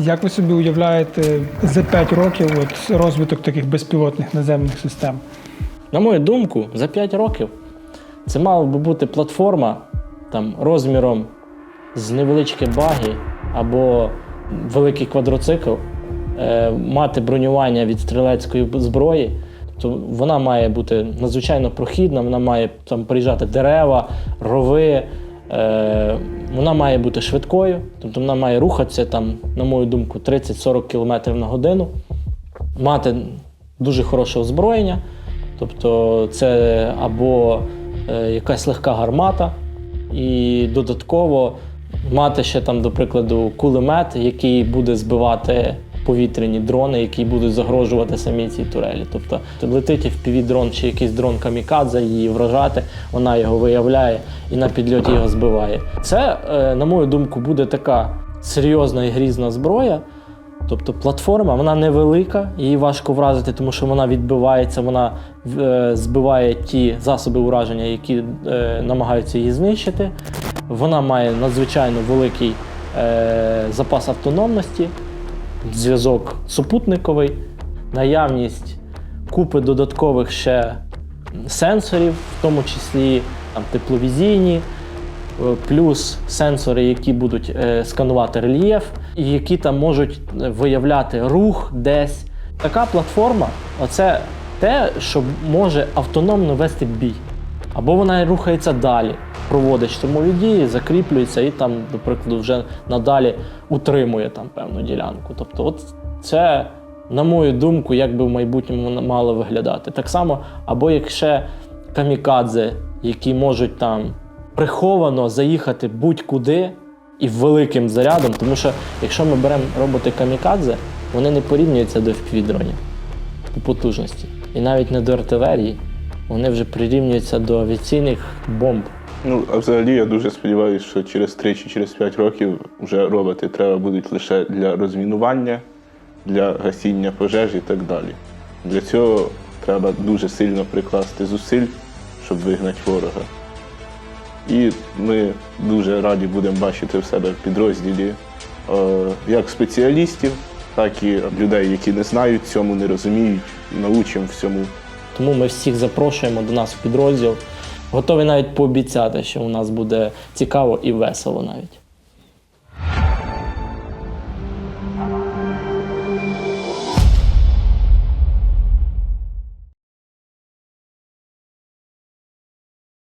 Як ви собі уявляєте за 5 років от, розвиток таких безпілотних наземних систем? На мою думку, за 5 років це мала би бути платформа там, розміром з невеличкі баги або великий квадроцикл, е, мати бронювання від стрілецької зброї. То вона має бути надзвичайно прохідна, вона має там приїжджати дерева, рови. Е, вона має бути швидкою, тобто вона має рухатися там, на мою думку, 30-40 км на годину, мати дуже хороше озброєння, тобто це або е, якась легка гармата, і додатково мати ще там, до прикладу, кулемет, який буде збивати повітряні дрони, які будуть загрожувати самій цій турелі. Тобто летить fpv дрон чи якийсь дрон камікадзе, її вражати, вона його виявляє і на підльоті його збиває. Це, е, на мою думку, буде така серйозна і грізна зброя. Тобто платформа, вона невелика, її важко вразити, тому що вона відбивається, вона е, збиває ті засоби ураження, які е, намагаються її знищити. Вона має надзвичайно великий е, запас автономності, зв'язок супутниковий, наявність купи додаткових ще сенсорів, в тому числі там, тепловізійні, е, плюс сенсори, які будуть е, сканувати рельєф, і які там можуть е, виявляти рух десь. Така платформа оце те, що може автономно вести бій. Або вона рухається далі, проводить штурмові дії, закріплюється і там, до прикладу, вже надалі утримує там певну ділянку. Тобто, от це, на мою думку, як би в майбутньому мало виглядати. Так само, або як ще камікадзе, які можуть там приховано заїхати будь-куди і великим зарядом, тому що якщо ми беремо роботи камікадзе, вони не порівнюються до FPV-дронів по потужності. І навіть не до артилерії, вони вже прирівнюються до авіаційних бомб. Ну, а взагалі я дуже сподіваюся, що через 3 чи через 5 років вже роботи треба будуть лише для розмінування, для гасіння пожеж і так далі. Для цього треба дуже сильно прикласти зусиль, щоб вигнати ворога. І ми дуже раді будемо бачити в себе в підрозділі е, як спеціалістів, так і людей, які не знають цьому, не розуміють, научимо всьому. Тому ми всіх запрошуємо до нас в підрозділ. Готові навіть пообіцяти, що у нас буде цікаво і весело навіть.